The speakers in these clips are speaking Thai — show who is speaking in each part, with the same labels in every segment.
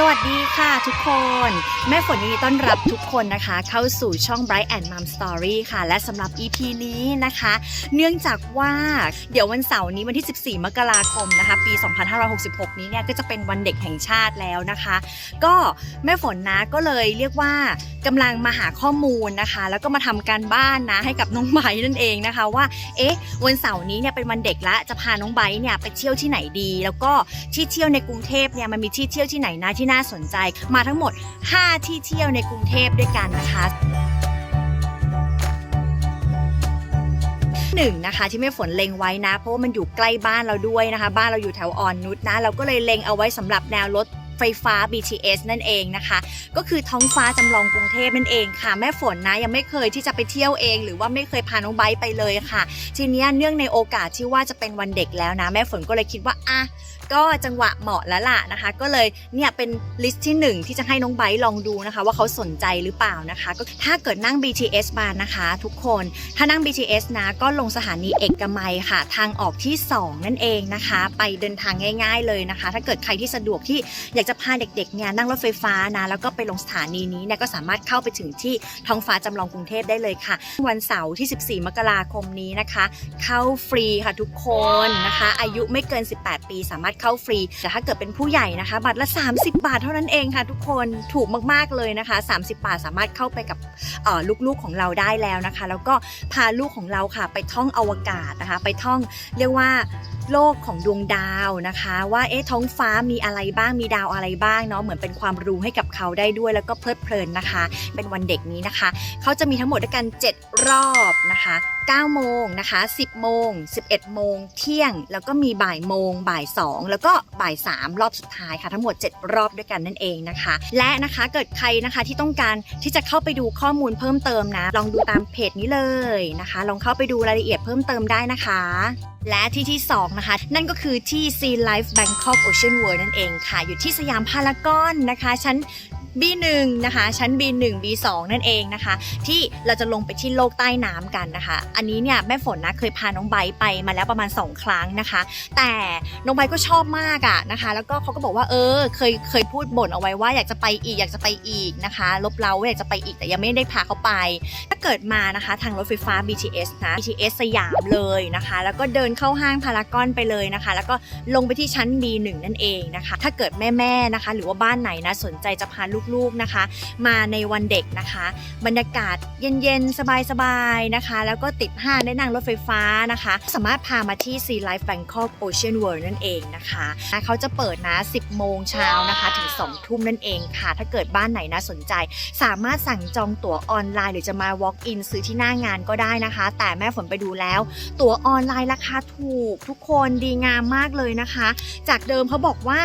Speaker 1: สวัสดีค่ะทุกคน แม่ฝนยินดีต้อนรับทุกคนนะคะ เข้าสู่ช่อง Bright and Mom Story ค่ะ และสำหรับ EP นี้นะคะ เนื่องจากว่าเดี๋ยววันเสาร์นี้วันที่ 14 มกราคมนะคะ ปี 2566 นี้เนี่ยก็จะเป็นวันเด็กแห่งชาติแล้วนะคะ ก็แม่ฝนนะก็เลยเรียกว่ากำลังมาหาข้อมูลนะคะ แล้วก็มาทำการบ้านนะให้กับน้องไบนั่นเองนะคะว่าเอ๊ะวันเสาร์นี้เนี่ยเป็นวันเด็กละจะพาน้องไบเนี่ยไปเที่ยวที่ไหนดี แล้วก็ที่เที่ยวในกรุงเทพเนี่ยมันมีที่เที่ยวที่ไหนนะที่น่าสนใจมาทั้งหมด 5 ที่เที่ยวในกรุงเทพด้วยกันนะคะหนึ่งนะคะที่แม่ฝนเล็งไว้นะ เพราะว่ามันอยู่ใกล้บ้านเราด้วยนะคะ บ้านเราอยู่แถวอ่อนนุชนะ เราก็เลยเล็งเอาไว้สำหรับแนวรถ ไฟฟ้า BTS นั่นเองนะคะ ก็คือท้องฟ้าจำลองกรุงเทพนั่นเองค่ะ แม่ฝนนะยังไม่เคยที่จะไปเที่ยวเอง หรือว่าไม่เคยพาน้องไบไปเลยค่ะ ทีนี้เนื่องในโอกาสที่ว่าจะเป็นวันเด็กแล้วนะ แม่ฝนก็เลยคิดว่าอะก็จังหวะเหมาะแล้วล่ะนะคะ ก็เลยเนี่ยเป็นลิสต์ที่หนึ่งที่จะให้น้องไบลองดูนะคะ ว่าเขาสนใจหรือเปล่านะคะ ก็ถ้าเกิดนั่ง BTS มานะคะ ทุกคนถ้านั่ง BTS นะก็ลงสถานีเอกมัยค่ะ ทางออกที่ 2 นั่นเองนะคะ ไปเดินทางง่าย ๆเลยนะคะ ถ้าเกิดใครที่สะดวกที่อยากจะพาเด็กๆเนี่ยนั่งรถไฟฟ้านะแล้วก็ไปลงสถานีนี้เนี่ยก็สามารถเข้าไปถึงที่ท้องฟ้าจำลองกรุงเทพได้เลยค่ะ วันเสาร์ที่ 14 มกราคมนี้นะคะ เข้าฟรีค่ะทุกคนนะคะ อายุไม่เกิน 18 ปีสามารถเข้าฟรีแต่ถ้าเกิดเป็นผู้ใหญ่นะคะ บัตรละ 30 บาทเท่านั้นเองค่ะ ทุกคนถูกมากๆเลยนะคะ 30 บาทสามารถเข้าไปกับลูกๆของเราได้แล้วนะคะ แล้วก็พาลูกของเราค่ะ ไปท่องอวกาศนะคะ ไปท่องเรียกว่า โลกของดวงดาวนะคะ ว่าเอ๊ะท้องฟ้ามีอะไรบ้างมีดาวอะไรบ้างเนาะเหมือนเป็นความรู้ให้กับเขาได้ด้วยแล้วก็เพลิดเพลินนะคะ เป็นวันเด็กนี้นะคะ เขาจะมีทั้งหมดด้วยกัน 7 รอบนะคะ9โมงนะคะ 10 โมง 11 โมง เที่ยง แล้วก็มีบ่ายโมง บ่าย 2 แล้วก็บ่าย 3 รอบสุดท้ายค่ะ ทั้งหมด 7 รอบด้วยกันนั่นเองนะคะ และนะคะเกิดใครนะคะที่ต้องการที่จะเข้าไปดูข้อมูลเพิ่มเติมนะ ลองดูตามเพจนี้เลยนะคะ ลองเข้าไปดูรายละเอียดเพิ่มเติมได้นะคะและที่ที่2นะคะ นั่นก็คือที่ Sea Life Bangkok Ocean World นั่นเองค่ะ อยู่ที่สยามพารากอนนะคะ ชั้น B1 นะคะ ชั้น B1 B2 นั่นเองนะคะ ที่เราจะลงไปที่โลกใต้น้ำกันนะคะ อันนี้เนี่ยแม่ฝนนะเคยพาน้องไบไปมาแล้วประมาณ 2 ครั้งนะคะ แต่น้องไบก็ชอบมากอะนะคะ แล้วก็เขาก็บอกว่าเออเคยเคยพูดบ่นเอาไว้ว่าอยากจะไปอีกอยากจะไปอีกนะคะลบเราว่าอยากจะไปอีกแต่ยังไม่ได้พาเขาไป ถ้าเกิดมานะคะ ทางรถไฟฟ้า BTS นะ BTS สยามเลยนะคะ แล้วก็เดินเข้าห้างพารากอนไปเลยนะคะ แล้วก็ลงไปที่ชั้น B1 นั่นเองนะคะ ถ้าเกิดแม่ๆนะคะ หรือว่าบ้านไหนนะสนใจจะพาลูกๆนะคะ มาในวันเด็กนะคะ บรรยากาศเย็นๆ สบายๆนะคะ แล้วก็ติดห้างได้นั่งรถไฟฟ้านะคะ สามารถพามาที่ Sea Life Bangkok Ocean World นั่นเองนะคะเขาจะเปิดนะ 10 โมงเช้านะคะถึง 2 ทุ่มนั่นเองค่ะ ถ้าเกิดบ้านไหนนะสนใจ สามารถสั่งจองตั๋วออนไลน์ หรือจะมา walk in ซื้อที่หน้างานก็ได้นะคะ แต่แม่ฝนไปดูแล้ว ตั๋วออนไลน์ราคาถูกทุกคนดีงามมากเลยนะคะ จากเดิมเขาบอกว่า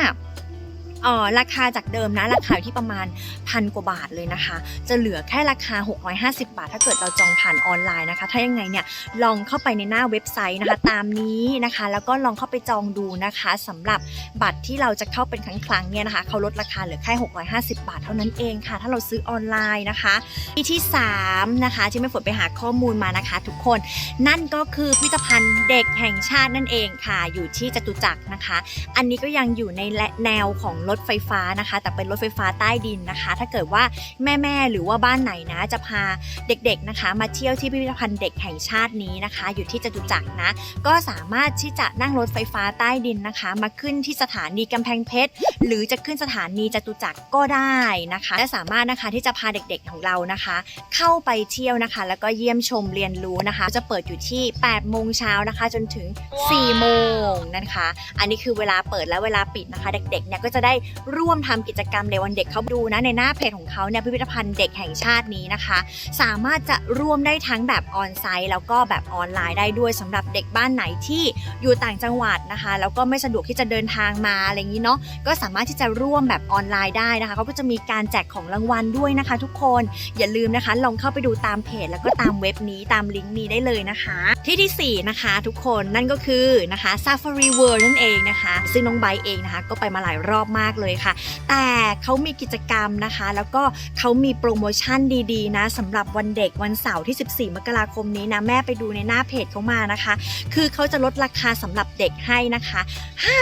Speaker 1: เออราคาจากเดิมนะราคาอยู่ที่ประมาณพันกว่าบาทเลยนะคะ จะเหลือแค่ราคา 650 บาท ถ้าเกิดเราจองผ่านออนไลน์นะคะ ถ้ายังไงเนี่ยลองเข้าไปในหน้าเว็บไซต์นะคะ ตามนี้นะคะ แล้วก็ลองเข้าไปจองดูนะคะสำหรับบัตรที่เราจะเข้าเป็นครั้งครั้งเนี่ยนะคะเขาลดราคาเหลือแค่ 650 บาทเท่านั้นเองค่ะ ถ้าเราซื้อออนไลน์นะคะที่ที่ 3 นะคะ ที่แม่ฝนไปหาข้อมูลมานะคะ ทุกคนนั่นก็คือพิพิธภัณฑ์เด็กแห่งชาตินั่นเองค่ะ อยู่ที่จตุจักรนะคะ อันนี้ก็ยังอยู่ในแนวของรถไฟฟ้านะคะ แต่เป็นรถไฟฟ้าใต้ดินนะคะ ถ้าเกิดว่าแม่ๆหรือว่าบ้านไหนนะ จะพาเด็กๆนะคะ มาเที่ยวที่พิพิธภัณฑ์เด็กแห่งชาตินี้นะคะ อยู่ที่จตุจักรนะ ก็สามารถที่จะนั่งรถไฟฟ้าใต้ดินนะคะ มาขึ้นที่สถานีกำแพงเพชรหรือจะขึ้นสถานีจตุจักรก็ได้นะคะ และสามารถนะคะที่จะพาเด็กๆของเรานะคะ เข้าไปเที่ยวนะคะ แล้วก็เยี่ยมชมเรียนรู้นะคะ จะเปิดอยู่ที่8โมงเช้านะคะ จนถึง4โมงนะคะ อันนี้คือเวลาเปิดและเวลาปิดนะคะ เด็กๆเนี่ยก็จะได้ร่วมทำกิจกรรมในวันเด็กเขาดูนะในหน้าเพจของเขาเนี่ยพิพิธภัณฑ์เด็กแห่งชาตินี้นะคะ สามารถจะร่วมได้ทั้งแบบออนไซต์ แล้วก็แบบออนไลน์ได้ด้วยสำหรับเด็กบ้านไหนที่อยู่ต่างจังหวัดนะคะ แล้วก็ไม่สะดวกที่จะเดินทางมาอะไรอย่างนี้เนาะก็สามารถที่จะร่วมแบบออนไลน์ได้นะคะเขาก็จะมีการแจกของรางวัลด้วยนะคะ ทุกคนอย่าลืมนะคะ ลองเข้าไปดูตามเพจ แล้วก็ตามเว็บนี้ตามลิงก์นี้ได้เลยนะคะ ที่ที่ 4 นะคะ ทุกคนนั่นก็คือนะคะ Safari World นั่นเองนะคะ ซึ่งน้องไบเองนะคะ ก็ไปมาหลายรอบมากากเลยค่ะ แต่เขามีกิจกรรมนะคะ แล้วก็เขามีโปรโมชั่นดีๆนะสำหรับวันเด็กวันเสาร์ที่ 14 มกราคมนี้นะแม่ไปดูในหน้าเพจเขามานะคะ คือเขาจะลดราคาสำหรับเด็กให้นะคะ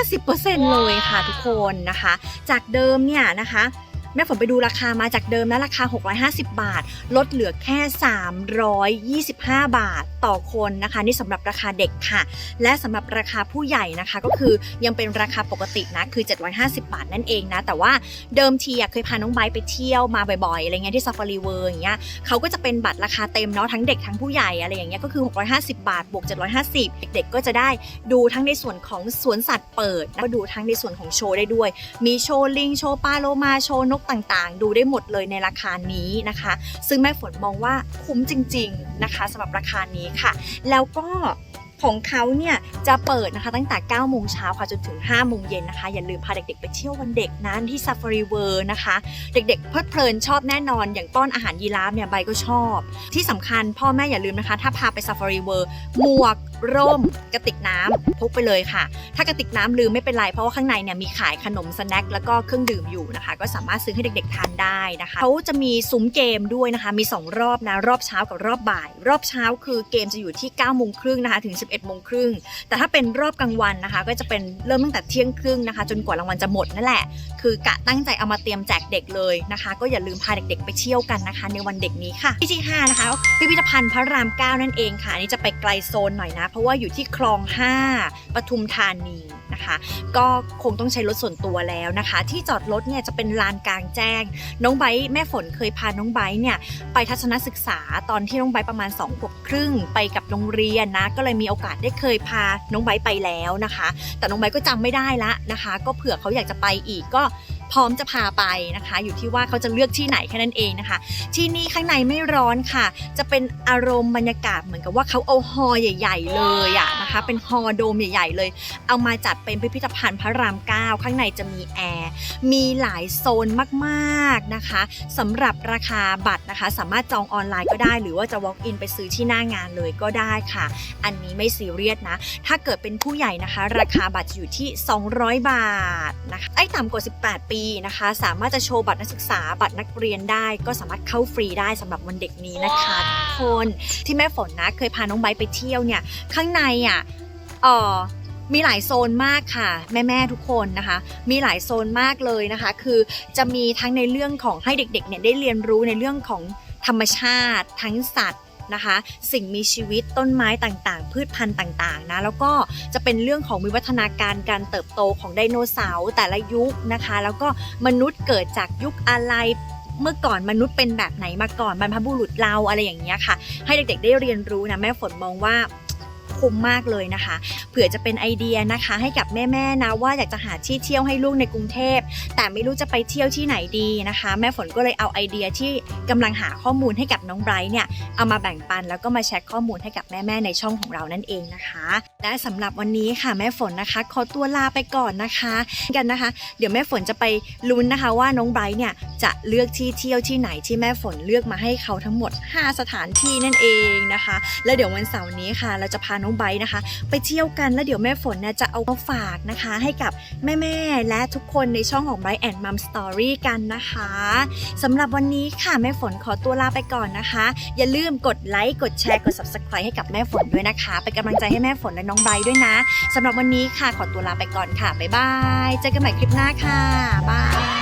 Speaker 1: 50%เลยค่ะทุกคนนะคะ จากเดิมเนี่ยนะคะ แม่ฝนไปดูราคามาจากเดิมแล้วราคา 650 บาท ลดเหลือแค่ 325 บาทต่อคนนะคะ นี่สำหรับราคาเด็กค่ะ และสำหรับราคาผู้ใหญ่นะคะ ก็คือยังเป็นราคาปกตินะคือ 750 บาทนั่นเองนะ แต่ว่าเดิมทีอะเคยพาน้องไบไปเที่ยวมาบ่อยๆอะไรเงี้ยที่ซาฟารีเวิร์อย่างเงี้ยเขาก็จะเป็นบัตรราคาเต็มเนาะทั้งเด็กทั้งผู้ใหญ่อะไรอย่างเงี้ยก็คือ 650 บาทบวก 750 เด็กๆก็จะได้ดูทั้งในส่วนของสวนสัตว์เปิดแล้วก็ดูทั้งในส่วนของโชว์ได้ด้วย มีโชว์ลิงโชว์ปลาโลมาโชว์นกต่างๆ ดูได้หมดเลยในราคานี้นะคะ ซึ่งแม่ฝนมองว่าคุ้มจริง ๆนะคะสำหรับราคานี้ค่ะ แล้วก็ของเขาเนี่ยจะเปิดนะคะตั้งแต่ 9 โมงเช้าค่ะจนถึง 5 โมงเย็นนะคะ อย่าลืมพาเด็กๆ ไปเที่ยววันเด็กนะที่ Safari World นะคะ เด็กๆ เพลิดเพลินชอบแน่นอน อย่างป้อนอาหารยีราฟเนี่ยใบก็ชอบ ที่สำคัญพ่อแม่อย่าลืมนะคะ ถ้าพาไป Safari World หมวก ร่มกระติกน้ำพกไปเลยค่ะ ถ้ากระติกน้ำลืมไม่เป็นไร เพราะว่าข้างในเนี่ยมีขายขนมสแน็คแล้วก็เครื่องดื่มอยู่นะคะ ก็สามารถซื้อให้เด็กๆทานได้นะคะเขาจะมีซุ้มเกมด้วยนะคะ มี 2 รอบนะ รอบเช้ากับรอบบ่าย รอบเช้าคือเกมจะอยู่ที่9โมงครึ่งนะคะถึง 11โมงครึ่งแต่ถ้าเป็นรอบกลางวันนะคะ ก็จะเป็นเริ่มตั้งแต่เที่ยงครึ่งนะคะ จนกว่ารางวัลจะหมดนั่นแหละ คือกะตั้งใจเอามาเตรียมแจกเด็กเลยนะคะ ก็อย่าลืมพาเด็กๆ ไปเที่ยวกันนะคะ ในวันเด็กนี้ค่ะที่ที่5นะคะพิพิธภัณฑ์พระราม 9 นั่นเองค่ะอันนี้จะไปไกลโซนหน่อยนะเพราะว่าอยู่ที่คลอง 5ปทุมธานีนะคะ ก็คงต้องใช้รถส่วนตัวแล้วนะคะ ที่จอดรถเนี่ยจะเป็นลานกลางแจ้ง น้องไบแม่ฝนเคยพาน้องไบเนี่ยไปทัศนศึกษาตอนที่น้องไบประมาณ2ขวบครึ่งไปกับโรงเรียนนะก็เลยมีโอกาสได้เคยพาน้องไบไปแล้วนะคะ แต่น้องไบก็จำไม่ได้ละนะคะ ก็เผื่อเขาอยากจะไปอีกก็ พร้อมจะพาไปนะคะ อยู่ที่ว่าเขาจะเลือกที่ไหนแค่นั้นเองนะคะ ที่นี่ข้างในไม่ร้อนค่ะ จะเป็นอารมณ์บรรยากาศเหมือนกับว่าเขาเอาฮอใหญ่ ๆ เลยอะนะคะ เป็นฮอโดมใหญ่ ๆ เลย เอามาจัดเป็นพิพิธภัณฑ์พระราม9ข้างในจะมีแอร์มีหลายโซนมากๆนะคะสำหรับราคาบัตรนะคะ สามารถจองออนไลน์ก็ได้ หรือว่าจะ walk in ไปซื้อที่หน้างานเลยก็ได้ค่ะ อันนี้ไม่ซีเรียสนะ ถ้าเกิดเป็นผู้ใหญ่นะคะ ราคาบัตรอยู่ที่ 200 บาทนะคะไอ้ต่ำกว่า 18 ปีนะคะ สามารถจะโชว์บัตรนักศึกษาบัตรนักเรียนได้ ก็สามารถเข้าฟรีได้สำหรับวันเด็กนี้นะคะทุกคนที่แม่ฝนนะเคยพาน้องไบร์ทไปเที่ยวเนี่ยข้างในอะเออมีหลายโซนมากค่ะแม่ๆทุกคนนะคะ มีหลายโซนมากเลยนะคะ คือจะมีทั้งในเรื่องของให้เด็กๆเนี่ยได้เรียนรู้ในเรื่องของธรรมชาติ ทั้งสัตว์ นะคะ สิ่งมีชีวิตต้นไม้ต่างๆ พืชพันธุ์ต่างๆนะแล้วก็จะเป็นเรื่องของวิวัฒนาการการเติบโตของไดโนเสาร์แต่ละยุคนะคะ แล้วก็มนุษย์เกิดจากยุคอะไรเมื่อก่อนมนุษย์เป็นแบบไหนมาก่อนบรรพบุรุษเราอะไรอย่างเงี้ยค่ะ ให้เด็กๆได้เรียนรู้นะแม่ฝนมองว่า คุ้มมากเลยนะคะ เผื่อจะเป็นไอเดียนะคะให้กับแม่ๆนะว่าอยากจะหาที่เที่ยวให้ลูกในกรุงเทพ แต่ไม่รู้จะไปเที่ยวที่ไหนดีนะคะ แม่ฝนก็เลยเอาไอเดียที่กำลังหาข้อมูลให้กับน้องไบรท์เนี่ยเอามาแบ่งปันแล้วก็มาแชร์ข้อมูลให้กับแม่ๆในช่องของเรานั่นเองนะคะ และสำหรับวันนี้ค่ะแม่ฝนนะคะขอตัวลาไปก่อนนะคะกันนะคะ เดี๋ยวแม่ฝนจะไปลุ้นนะคะว่าน้องไบรท์เนี่ยจะเลือกที่เที่ยวที่ไหนที่แม่ฝนเลือกมาให้เขาทั้งหมด 5 สถานที่นั่นเองนะคะ แล้วเดี๋ยววันเสาร์นี้ค่ะ เราจะพาน้องไบรท์นะคะ ไปเที่ยวกันแล้วเดี๋ยวแม่ฝนนี่ยจะเอามาฝากนะคะ ให้กับแม่ๆและทุกคนในช่องของ Bright and Mom Story กันนะคะสำหรับวันนี้ค่ะแม่ฝนขอตัวลาไปก่อนนะคะ อย่าลืมกดไลค์กดแชร์กด subscribe ให้กับแม่ฝนด้วยนะคะเป็นกำลังใจให้แม่ฝนและน้องไบรท์ด้วยนะสำหรับวันนี้ค่ะขอตัวลาไปก่อนค่ะบ๊ายบายเจอกันใหม่คลิปหน้าค่ะบาย